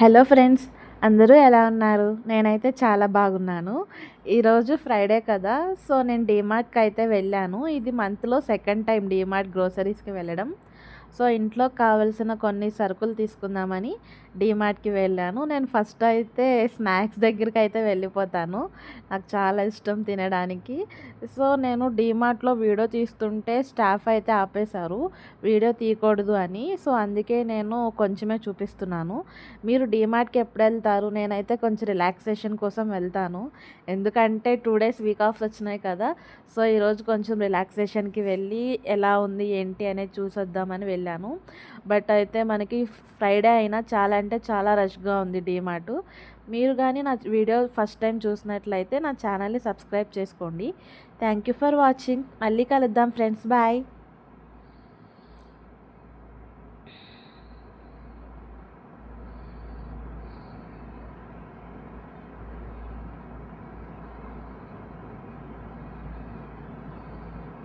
Hello friends అందరూ ఎలా ఉన్నారు? నేనైతే చాలా బాగున్నాను. ఈరోజు ఫ్రైడే కదా సో నేను డీమార్ట్కి అయితే వెళ్ళాను. ఇది మంత్లో సెకండ్ టైం డీమార్ట్ గ్రోసరీస్కి వెళ్ళడం. సో ఇంట్లో కావలసిన కొన్ని సరుకులు తీసుకుందామని డీమార్ట్కి వెళ్ళాను. నేను ఫస్ట్ అయితే స్నాక్స్ దగ్గరికి అయితే వెళ్ళిపోతాను. నాకు చాలా ఇష్టం తినడానికి. సో నేను డీమార్ట్లో వీడియో తీస్తుంటే స్టాఫ్ అయితే ఆపేశారు. వీడియో తీయకూడదు అని. సో అందుకే నేను కొంచెమే చూపిస్తున్నాను. మీరు డీమార్ట్కి ఎప్పుడు వెళ్తారు? నేనైతే కొంచెం రిలాక్సేషన్ కోసం వెళ్తాను. ఎందుకంటే టూ డేస్ వీక్ ఆఫ్స్ వచ్చినాయి కదా. సో ఈరోజు కొంచెం రిలాక్సేషన్కి వెళ్ళి ఎలా ఉంది ఏంటి అనేది చూసొద్దామని వెళ్ళాను బట్ అయితే మనకి ఫ్రైడే అయినా చాలా అంటే చాలా రష్గా ఉంది డీమార్ట్. మీరు కానీ నా వీడియో ఫస్ట్ టైం చూసినట్లయితే నా ఛానల్ని సబ్స్క్రైబ్ చేసుకోండి. Thank you for watching. మళ్ళీ కలుద్దాం ఫ్రెండ్స్. బాయ్.